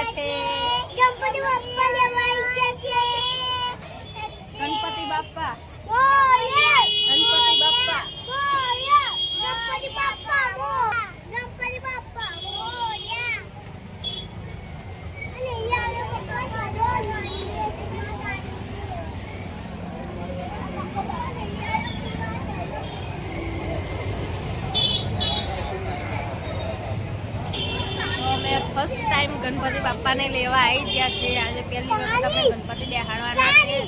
ગયા છે ગણપતિ બાપ્પા લેવા આવી ગયા છે ગણપતિ બાપ્પા મોરયા ગણપતિ બાપ્પા મોરયા ગણપતિ બાપ્પા મોરયા ગણપતિ બાપ્પા મોરયા અને યાર પપ્પા તો અમે ફર્સ્ટ ટાઈમ ગણપતિ બાપ્પાને લેવા આવી ગયા છે. આજે પહેલી વખત અમે ગણપતિ બેહાડવાના છે.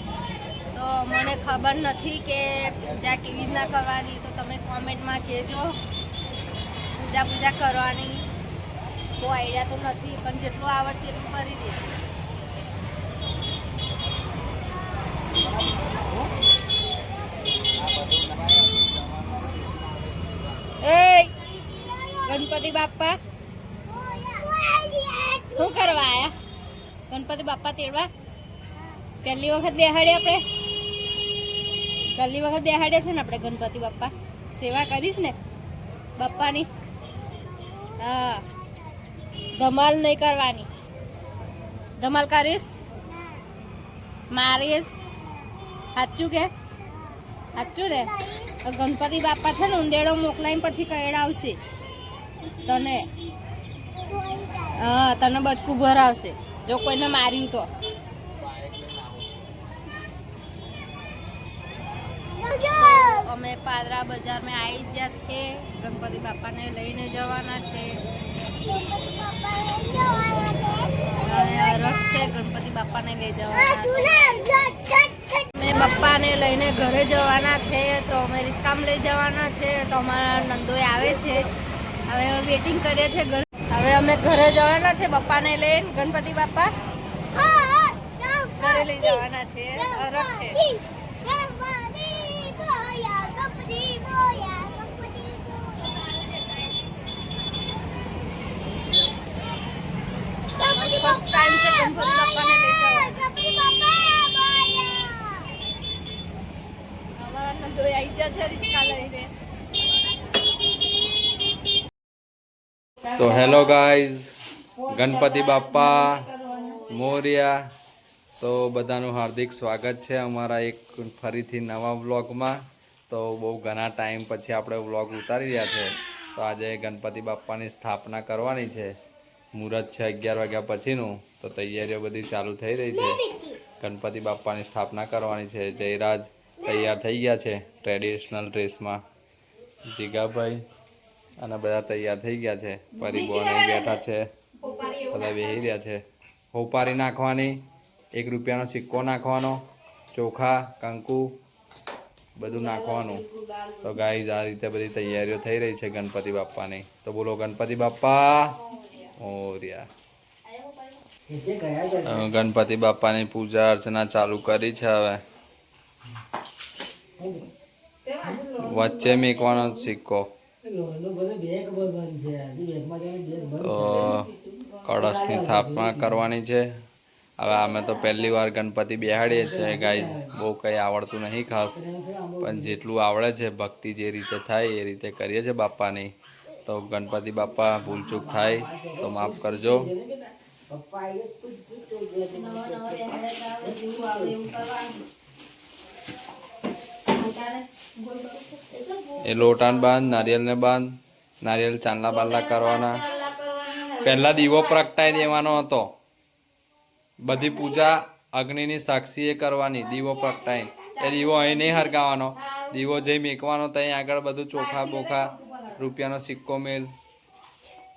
તો મને ખબર નથી કે પૂજા કેવી રીતના કરવાની. તો તમે કોમેન્ટમાં કહેજો. પૂજા પૂજા કરવાની. બહુ આઈડિયા તો નથી પણ જેટલું આવડશે એટલું કરી દઈશું એ ગણપતિ બાપ્પા. શું કરવા આયા? ગણપતિ બાપા તેડવા? પહેલી વખત દેહાડીએ આપણે? પહેલી વખત બેહાડ્યા છે ને આપણે ગણપતિ બાપા સેવા કરીશ ને? બાપાની હા. ધમાલ નહીં કરવાની. ધમાલ કરીશ? મારીશ? સાચું કે? સાચું ને? ગણપતિ બાપા છે ને ઉંદેડો મોકલાઈને પછી કહેડાવશે. તને. હા, તને બચકું ભરાવશે જો કોઈને માર્યું તો. અમે પાદરા બજારમાં આવી ગયા છે. ગણપતિ બાપાને લઈને જવાના છે. અરગ છે, ગણપતિ બાપાને લઈ જવાના અમે બાપ્પાને લઈને ઘરે જવાના છે, તો અમે રિસ્કામ લઈ જવાના છે, તો અમારા નંદોય આવે છે. હવે વેટિંગ કરીએ છીએ હવે અમે ઘરે જવાના છે બાપ્પાને લઈને ગણપતિ બાપા. ઘરે લઈ જવાના છે અરગ છે. ફર્સ્ટ ટાઈમ છે ગણપતિ બાપ્પાને લઈ જવાના. અમારા નંદોય આવી છે રિસ્કા લઈને. તો હેલો ગાઈઝ, ગણપતિ બાપ્પા, મોર્યા, તો બધાનું હાર્દિક સ્વાગત છે અમારા એક ફરીથી નવા વ્લોગમાં. તો બહુ ઘણા ટાઈમ પછી આપણે વ્લોગ ઉતારી રહ્યા છે. તો આજે ગણપતિ બાપ્પાની સ્થાપના કરવાની છે. મુહૂર્ત છે અગિયાર વાગ્યા પછીનું. તો તૈયારીઓ બધી ચાલુ થઈ રહી છે. ગણપતિ બાપ્પાની સ્થાપના કરવાની છે. જયરાજ તૈયાર થઈ ગયા છે ટ્રેડિશનલ ડ્રેસમાં. જીગાભાઈ અને બધા તૈયાર થઈ ગયા છે. પરિબોન બેઠા છે. બધા બેસી રહ્યા છે. હોપારી નાખવાની એક રૂપિયાનો સિક્કો નાખવાનો ચોખા કંકુ બધું નાખવાનું. તો ગાઈઝ આ રીતે બધી તૈયારીઓ થઈ રહી છે ગણપતિ બાપ્પાની. તો બોલો ગણપતિ બાપ્પા. ઓરિયા. ગણપતિ બાપ્પાની પૂજા અર્ચના ચાલુ કરી છે હવે. વચ્ચે મેકવાનો સિક્કો. કળશની સ્થાપના કરવાની છે. હવે અમે તો પહેલી વાર ગણપતિ બેહાડીએ છીએ ગાઈઝ બહુ કંઈ આવડતું નહીં ખાસ. પણ જેટલું આવડે છે ભક્તિ જે રીતે થાય એ રીતે કરીએ છીએ બાપાની તો ગણપતિ બાપા ભૂલચૂક થાય તો માફ કરજો. એ લોટાને બાંધ, નારિયેલને બાંધ, નારિયેલ ચાંદલા બાંદલા કરવાના. પહેલા દીવો પ્રગટાઈ દેવાનો હતો. બધી પૂજા અગ્નિની સાક્ષીએ કરવાની, દીવો પ્રગટાઈ એ દીવો અહીં નહીં હરગાવાનો દીવો જઈ મેકવાનો ત્યાં આગળ બધું ચોખા બોખા, રૂપિયાનો સિક્કો મેલ.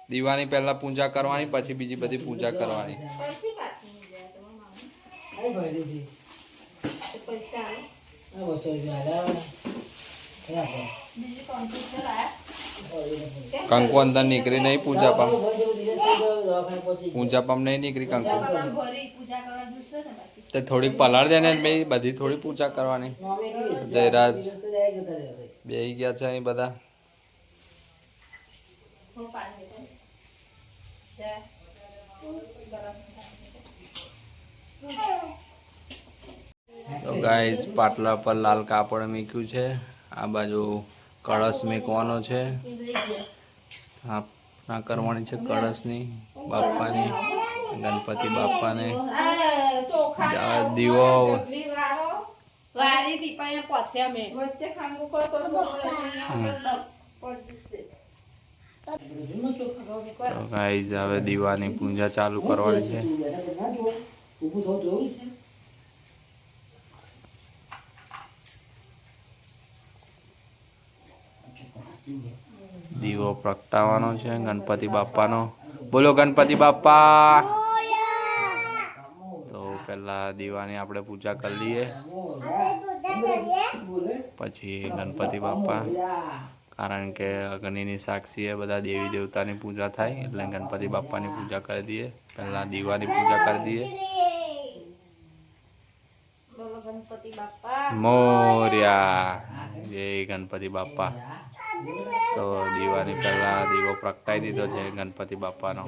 દીવાની પહેલા પૂજા કરવાની, પછી બીજી બધી પૂજા કરવાની. કંકુ અંદર નીકળી નહીં પૂજા પામ. પૂજા પામ નહીં નીકળી કંકુ તે થોડી પલાળ દે ને બધી થોડી પૂજા કરવાની. જયરાજ. બેહી ગયા છે અહીં બધા. તો ગાઈસ પાટલા પર લાલ કાપડ મૂક્યું છે. આ બાજુ કળશ મૂકવાનો છે. સ્થાપના કરવાની છે કળશની બાપાની ગણપતિ બાપાને દીવો. હવે દીવાની પૂજા ચાલુ કરવાની છે. દીવો પ્રગટાવવાનો છે ગણપતિ બાપાનો. બોલો ગણપતિ બાપા. તો પહેલા દીવાની આપણે પૂજા કરી લઈએ. પછી ગણપતિ બાપા. કારણ કે અગ્નિની સાક્ષીએ બધા દેવી દેવતાની પૂજા થાય એટલે ગણપતિ બાપાની પૂજા કરી દઈએ. પહેલા દીવાની પૂજા કરી દઈએ. મોર્યા. જય ગણપતિ બાપા. તો દીવાની પહેલા દીવો પ્રગટાઈ દીધો છે ગણપતિ બાપાનો.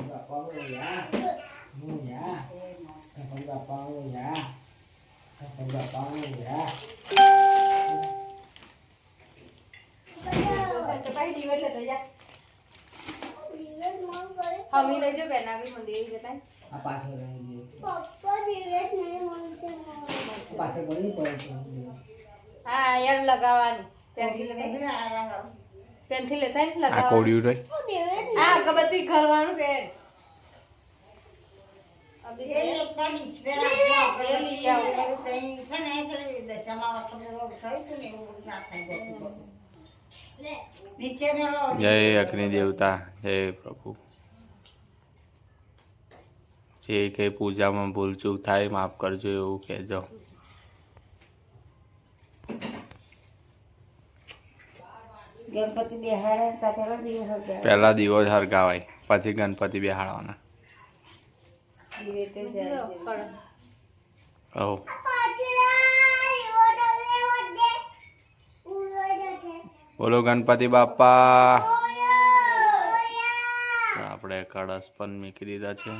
હમી લઈ જાઓ બેનાગરી મંદિર જતા પપ્પા દિવસ નહીં મળશે હા યાર લગાવવાની. પેન્સિલ પેન્સિલ લેતા લગાવ આ કોડિયું રહી આ અગરબત્તી ઘરવાનું પેન. જય અગ્નિ દેવતા જય પ્રભુ. જે કઈ પૂજામાં ભૂલચૂક થાય માફ કરજો એવું કહેજો. ગણપતિ બેહાડે પહેલા દિવસ પહેલા હરગાવાય પછી ગણપતિ બેહાડવાના. ઓ. બોલો ગણપતિ બાપા. આપણે કળશ પણ મૂકી દીધા છે.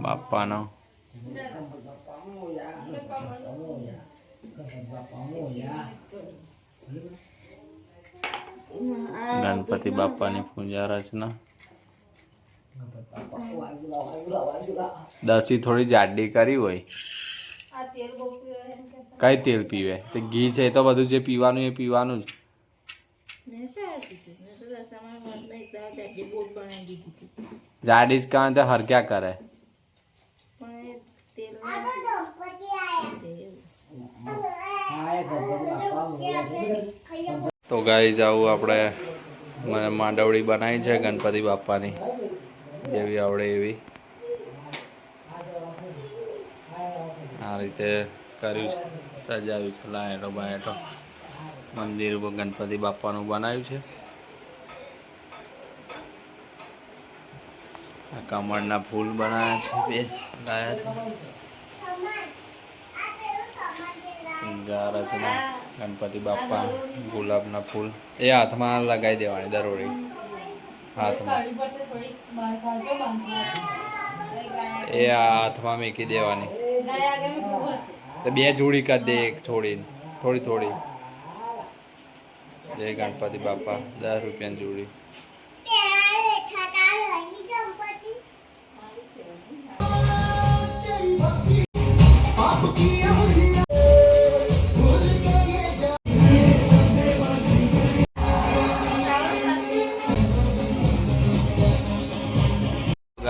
બાપાનો. ગણપતિ બાપાની પૂજા રચના દસી થોડી જાડી કરી હોય. કઈ તેલ પીવે? તે ઘી છે તો બધું જે પીવાનું એ પીવાનું જ. જાડી જ કાં તો હરક્યા કરે? તો ગાઈ જાવું આપણે માંડવડી બનાવી છે ગણપતિ બાપાની જેવી આવડે એવી. આ રીતે કર્યું છે સજાવ્યું છે લાયટો બાયટો મંદિર ગણપતિ બાપાનું બનાવ્યું છે. આ કમળના ફૂલ બનાવ્યા છે બે લાયા છે. રચના. ગણપતિ બાપા ગુલાબના ફૂલ. એ હાથમાં લગાવી દેવાની દરોડી. હાથમાં. એ હાથમાં મૂકી દેવાની. બે જોડી કાઢ દે એક છોડીને. થોડી થોડી. જય ગણપતિ બાપા દસ રૂપિયાની જોડી.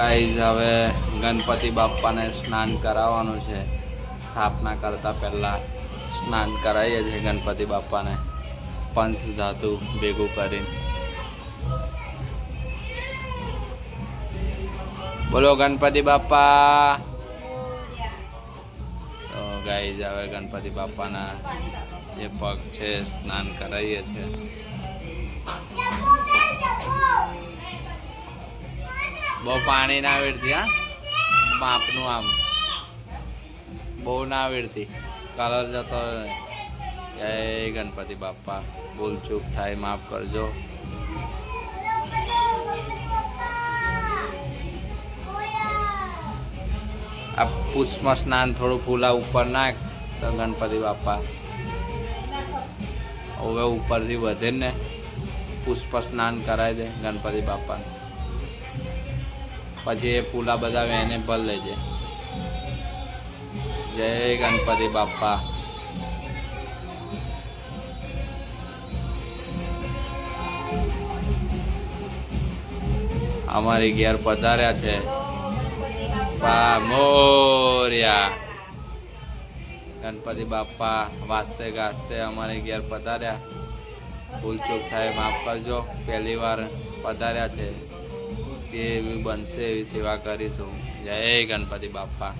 ગાઈઝ હવે ગણપતિ બાપ્પાને સ્નાન કરાવવાનું છે. સ્થાપના કરતા પહેલાં સ્નાન કરાવીએ છીએ ગણપતિ બાપ્પાને. પંચ ધાતુ ભેગું કરીને. બોલો ગણપતિ બાપ્પા. તો ગાઈઝ હવે ગણપતિ બાપાના જે પગ છે, સ્નાન કરાવીએ છીએ. બહુ પાણી ના વેડતી, હા? માપનું આમ. બહુ ના વેડતી. કલર જતો. જય ગણપતિ બાપા, ભૂલ ચૂક થાય, માફ કરજો. આ પુષ્પ સ્નાન થોડું ફૂલા ઉપર નાખ, તો ગણપતિ બાપા. હવે ઉપરથી વધે ને, પુષ્પ સ્નાન કરાવી દે ગણપતિ બાપાને. પછી એ પુલા બધા એને ભર લેજે જય. ગણપતિ બાપા અમારી ઘેર પધાર્યા છે. મોર્યા ગણપતિ બાપા વાસ્તે ગાસ્તે અમારી ઘેર પધાર્યા. ભૂલચૂક થાય, માફ કરજો. પહેલી વાર પધાર્યા છે. કે એવી બનશે એવી સેવા કરીશું. જય ગણપતિ બાપા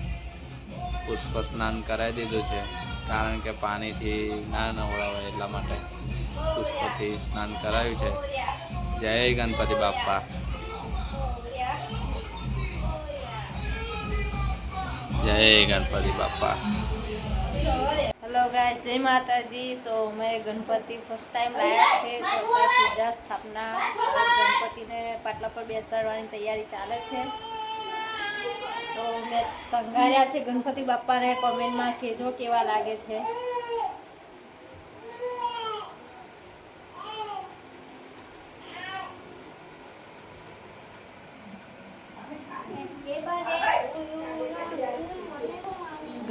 પુષ્પ સ્નાન કરાવી દીધું છે. કારણ કે પાણીથી ના નવડાવાય એટલા માટે પુષ્પથી સ્નાન કરાવ્યું છે. જય ગણપતિ બાપા જય ગણપતિ બાપા હેલો ગાય જય માતાજી. તો મેં ગણપતિ ફર્સ્ટ ટાઈમ લાયા છે. તો પૂજા સ્થાપના ગણપતિને પાટલા પર બેસાડવાની તૈયારી ચાલે છે. તો મેં સંગાર્યા છે. ગણપતિ બાપાને કોમેન્ટમાં કહેજો કેવા લાગે છે.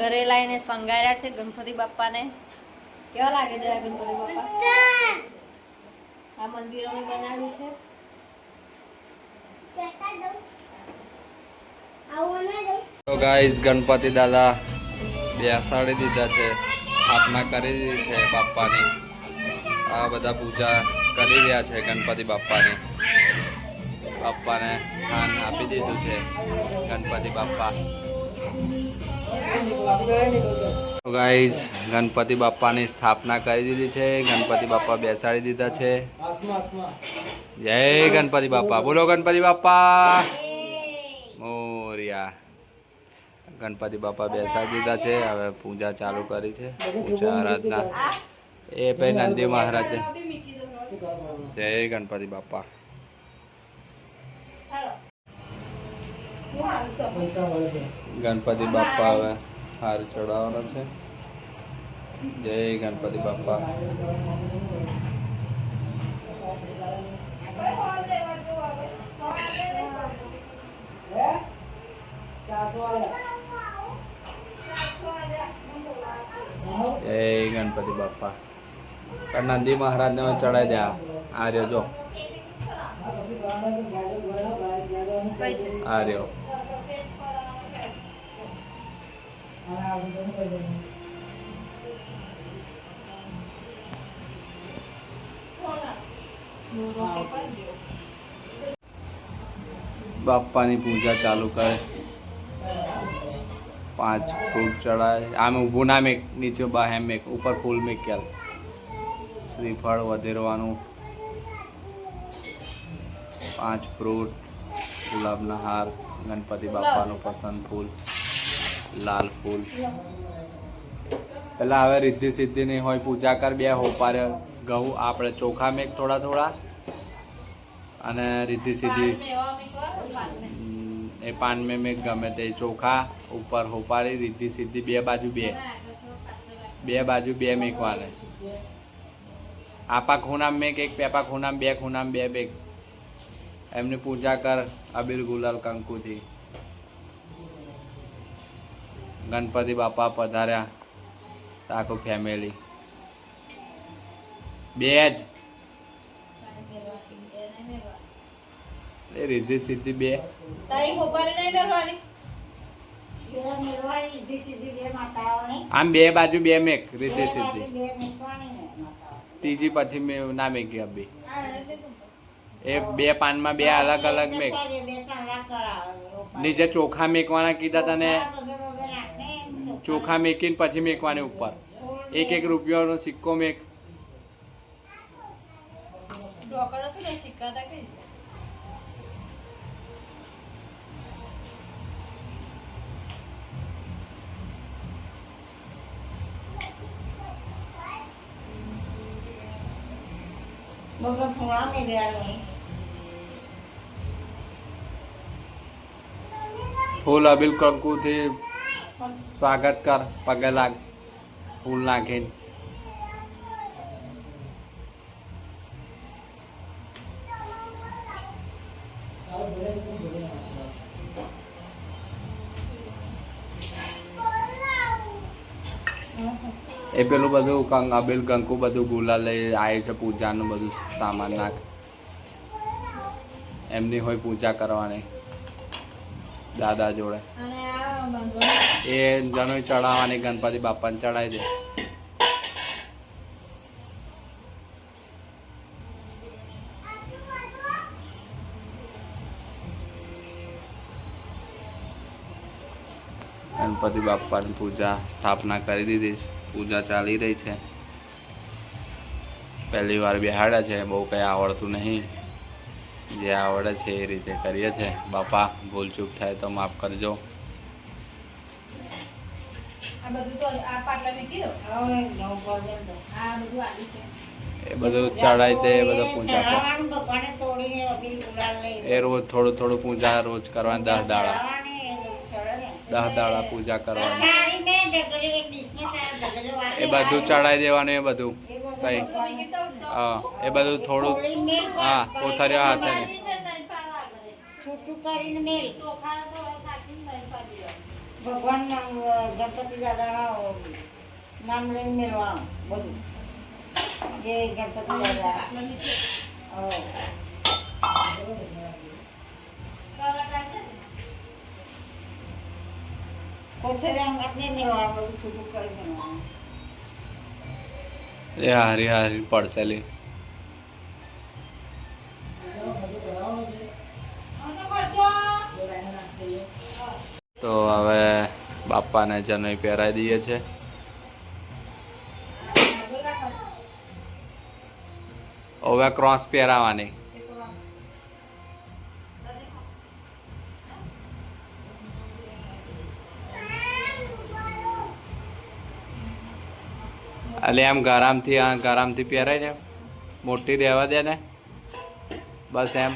ઘરે લાવીને શણગાર્યા છે ગણપતિ બાપાને કેવા લાગે છે ગણપતિ બાપા આ મંદિર અમે બનાવ્યું છે? તો ગાઈસ ગણપતિ દાદા બેસાડી દીધા છે, સ્થાપના કરી દીધી છે બાપ્પાની. આ બધા પૂજા કરી રહ્યા છે ગણપતિ બાપ્પાની. બાપ્પાને સ્થાન આપી દીધું છે ગણપતિ બાપ્પા. તો ગાઈસ ગણપતિ બાપાની સ્થાપના કરી દીધી છે. ગણપતિ બાપ્પા બેસાડી દીધા છે. જય ગણપતિ બાપ્પા. બોલો ગણપતિ બાપા મોરિયા. ગણપતિ બાપા બેસાડી દીધા છે. હવે પૂજા ચાલુ કરી છે. પૂજા આરાધના. એ ભાઈ નંદી મહારાજે. જય ગણપતિ બાપા ગણપતિ બાપા હવે હાર ચડાવવાનો છે. જય ગણપતિ બાપા જય ગણપતિ બાપા પણ નંદી મહારાજને ચડાવી દે આ રહ્યો જો. આ રહ્યો. બાપ્પાની પૂજા ચાલુ કરે. પાંચ ફૂલ ચડાય. આમ ઊભું ના મેક નીચે બા એમ મેક ઉપર ફૂલ મેક્યાલ શ્રીફળ વધેરવાનું. પાંચ ફ્રૂટ, ગુલાબના હાર, ગણપતિ બાપાનું પસંદ ફૂલ. લાલ ફૂલ. પેલા હવે રિદ્ધિ સિદ્ધિ નહીં હોય પૂજા કર બે હોપારે ઘઉં આપણે ચોખા મેક થોડા થોડા. અને રિદ્ધિ સિદ્ધિ. એ પાન મેં મેં ગમે તે ચોખા ઉપર હોપારી રીધી સિદ્ધિ બે બાજુ બે. બે બાજુ બે મેકવાને. આપા ખૂનામ મેક એક પેપા ખૂનામ બે ખૂનામ બે બેક. એમની પૂજા કર અબીર ગુલાલ કંકુથી. ગણપતિ બાપા પધાર્યા. આખું ફેમિલી બે જ. એ રીધી સીધી બે. આમ બે બાજુ બે મેક રીધી સિદ્ધિ. સીધી. ત્રીજી પછી મેં ના મેકી અબી એ બે પાનમાં બે અલગ અલગ મેક. નીચે ચોખા મેકવાના કીધા તને આ બધે બધે નાખને એમ ચોખા મેકીને પછી મેકવાની ઉપર એક એક રૂપિયાનો સિક્કો મેક ઢોકળ હતું ને શીખવાતા કઈ રીતે? બધો ફૂણા મેળવ્યાની. સ્વાગત કર, પગે લાગ, ફૂલ નાખીને એ પેલું બધું કંગ અબેલ, કંકુ બધું ગુલા લઈ આવે છે, પૂજાનું બધું સામાન નાખ. એમની હોય પૂજા કરવાની, દાદા જોડે. એ જણોઈ ચડાવવાની, ગણપતિ બાપાને ચડાવી દે. ગણપતિ બાપાની પૂજા સ્થાપના કરી દીધી પૂજા ચાલી રહી છે. પહેલી વાર બેહાડ્યા છે, બહુ કંઈ આવડતું નહીં. જે આવડે છે એ રીતે કરીએ છીએ બાપા ભૂલચૂક થાય તો માફ કરજો. એ બધું ચડાવી દે એ બધું પૂજા એ રોજ થોડું થોડું પૂજા રોજ કરવાની દસ દાડા. દસ દાડા પૂજા કરવાની. એ બધું ચડાવી દેવાનું એ બધું. કઈ હા એ બધું થોડું હા કોથળીઓ હાથે. ભગવાન નામ ગણપતિ દાદાના નામ લઈને મેળવાનું બધું. જે ગણપતિ દાદા. અંગાત નહીં મેળવાનું બધું છૂટું કરી મેળવાનું એ હારી પડશે પડસેલી બાપાને જનોઈ પહેરાવી દઈએ છે. હવે ક્રોસ પહેરાવાની. એટલે એમ ગરમથી ગરમથી પહેરાય ને મોટી રહેવા દે ને. બસ એમ.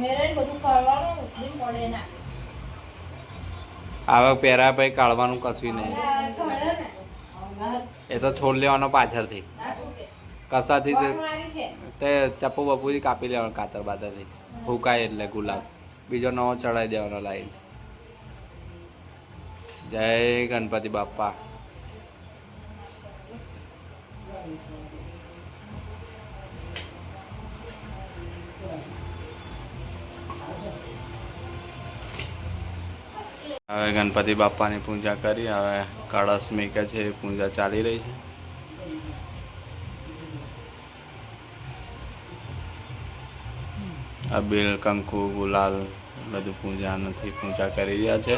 ધીમે રહીને બધું કરવાનું ઉઠવું પડે ના. આવા પહેરા પછી કાઢવાનું કશું નહીં. એ તો છોડ લેવાનો પાછળથી. કસાથી તે- ચપ્પુ બપુથી કાપી લેવાનું કાતર બાતરથી. ફૂંકાય એટલે ગુલાબ. બીજો નવો ચડાવી દેવાનો લાઈન. જય ગણપતિ બાપા. હવે ગણપતિ બાપાની પૂજા કરી, હવે કળશ મેકે છે એ પૂજા ચાલી રહી છે. અબીલ કંકુ, ગુલાલ બધું પૂજા નથી પૂજા કરી રહ્યા છે.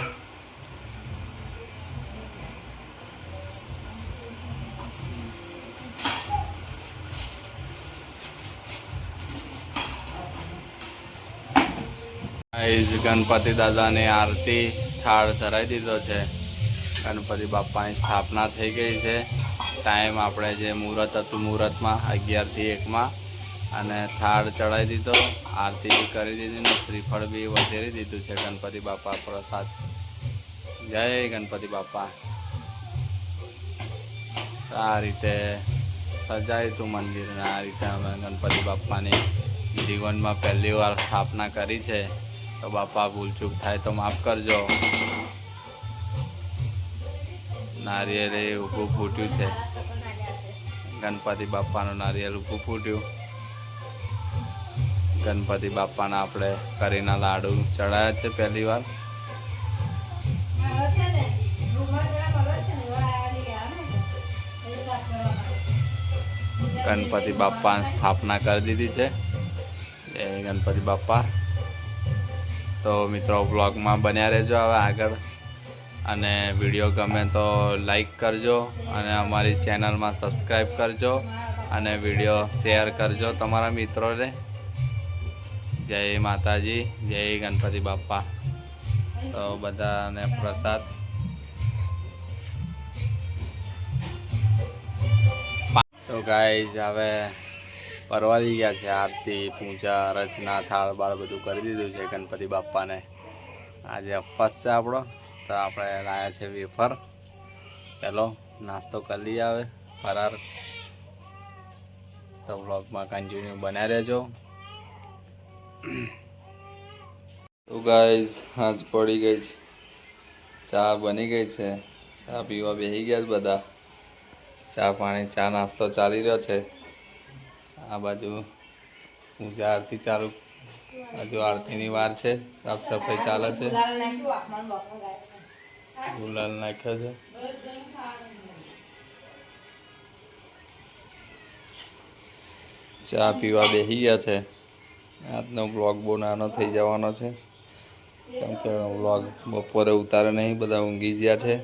ગણપતિ દાદાની આરતી. થાળ ધરાવી દીધો છે. ગણપતિ બાપાની સ્થાપના થઈ ગઈ છે. ટાઈમ આપણે જે મુહૂર્ત હતું, મુહૂર્તમાં અગિયારથી એકમાં. અને થાળ ચડાવી દીધો, આરતી બી કરી દીધી ને શ્રીફળ બી વધેરી દીધું છે. ગણપતિ બાપા પ્રસાદ. જય ગણપતિ બાપા. આ રીતે સજાયું હતું મંદિરને. આ રીતે અમે ગણપતિ બાપાની જીવનમાં પહેલી વાર સ્થાપના કરી છે. તો બાપા, ભૂલચૂક થાય તો માફ કરજો. નારિયેલ એ ઊભું ફૂટ્યું છે. ગણપતિ બાપાનું નારિયેલ ઊભું ફૂટ્યું. ગણપતિ બાપાના આપણે કરીના લાડુ ચડાયા છે પહેલી વાર. એ ગણપતિ બાપાની સ્થાપના કરી દીધી છે. જય ગણપતિ બાપા. તો મિત્રો બ્લોગમાં બન્યા રહેજો હવે આગળ. અને વીડિયો ગમે તો લાઈક કરજો અને અમારી ચેનલમાં સબસ્ક્રાઈબ કરજો અને વીડિયો શેર કરજો તમારા મિત્રોને. જય માતાજી, જય ગણપતિ બાપા તો બધાને પ્રસાદ. તો ગાઈઝ હવે પરવારી ગયા છે, આરતી, પૂજા, રચના, થાળ બાળ બધું કરી દીધું છે ગણપતિ બાપાને આજે અપવાસ છે આપણો, તો આપણે લાવ્યા છે વેફર. પેલો નાસ્તો કરી લઈએ આવે ફરાર. તો વ્લોગમાં કન્ટિન્યુ બન્યા રહેજો. તો ગાઈઝ હાજ પડી ગઈ છે. ચા બની ગઈ છે. ચા પીવા બેસી ગયા છે બધા. ચા પાણી, ચા નાસ્તો ચાલી રહ્યો છે. આ બાજુ પૂજા આરતી ચાલુ હજુ આરતીની વાર છે, સાફ સફાઈ ચાલે છે. ગુલાલ નાખ્યો છે. ચા પીવા બેસી ગયા છે. આજનો બ્લોગ બહુ નાનો થઈ જવાનો છે. કેમ કે બ્લોગ બપોરે ઉતારે નહીં, બધા ઊંઘી ગયા છે.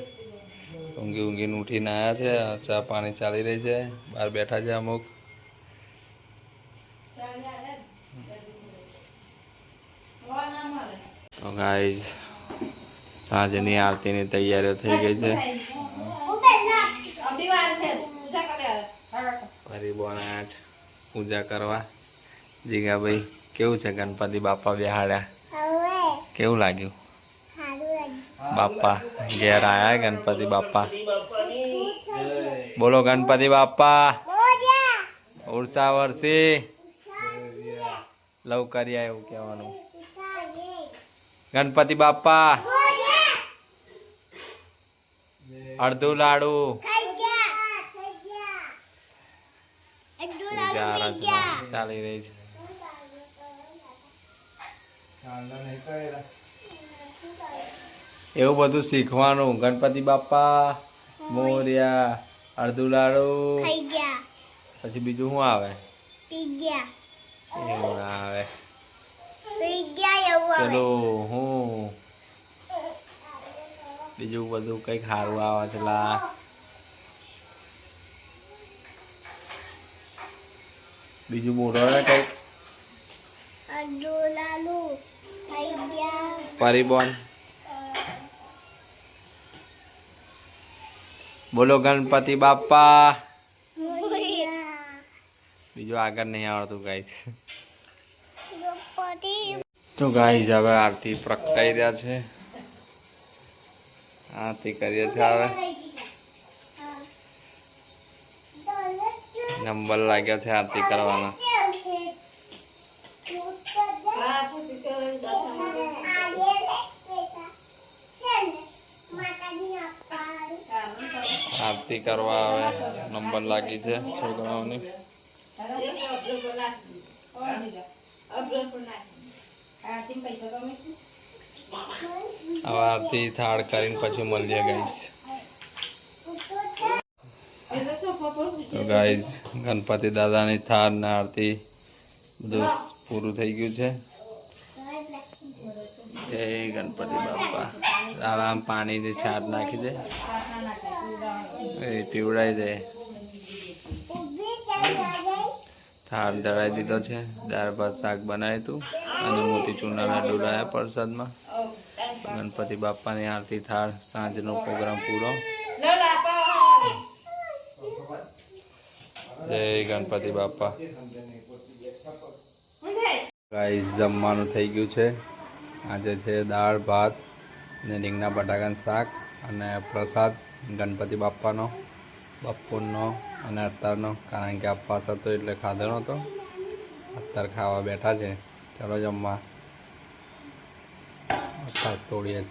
ઊંઘી ઊંઘીને ઉઠીને આવ્યા છે, ચા પાણી ચાલી રહી છે. બહાર બેઠા છે અમુક. તો ગાઈઝ સાંજની આરતીની તૈયારીઓ થઈ ગઈ છે. ફરી બોણા જ પૂજા કરવા. જીગાભાઈ કેવું છે ગણપતિ બાપા બેહાડ્યા? કેવું લાગ્યું? બાપા ઘેર આયા ગણપતિ બાપા? બોલો ગણપતિ બાપા. ઉર્સા વર્ષી લવ કર્યા એવું કહેવાનું. ગણપતિ બાપા. અડધું લાડુ. ચાલી રહી છે. એવું બધું શીખવાનું. ગણપતિ બાપા મોર્યા અડધું લાડુ. પછી બીજું શું આવે? પી ગયા. એવું ના આવે. ચલો હું? બીજું બધું કંઈક સારું આવે છે લા બીજું બોલો ને કંઈક. પરિબોન. બોલો ગણપતિ બાપા. બીજું આગળ નહીં આવડતું ગાઈસ તો ગાઈસ હવે આરતી પ્રગટાઈ રહ્યા છે. આરતી કરીએ છે હવે. નંબર લાગ્યા છે આરતી કરવાના. આરતી કરવા હવે નંબર લાગી છે છોકરાઓની. આરતી થાળ કરીને પછી મળીએ ગાઈસ તો ગાઈસ ગણપતિ દાદાની થાળ ને આરતી બધું પૂરું થઈ ગયું છે. જય ગણપતિ બાપા. આરામ પાણીની છાટ નાખી દે. એ પીવડાવી દે. થાળ ધરાવી દીધો છે. દાળ ભાત, શાક બનાવ્યું હતું. અને મોતી ચૂરનાના ડોડાયા પ્રસાદમાં. ગણપતિ બાપાની આરતી થાળ સાંજનો પ્રોગ્રામ પૂરો. જય ગણપતિ બાપા ગાઈસ જમવાનું થઈ ગયું છે. આજે છે દાળ, ભાત ને રીંગણા, બટાકાનું શાક અને પ્રસાદ ગણપતિ બાપાનો બપોરનો અને અત્યારનો કારણ કે અપવાસ હતો એટલે ખાધો નહોતો અત્યારે ખાવા બેઠા છે. ચલો જમવા. તોડીએ.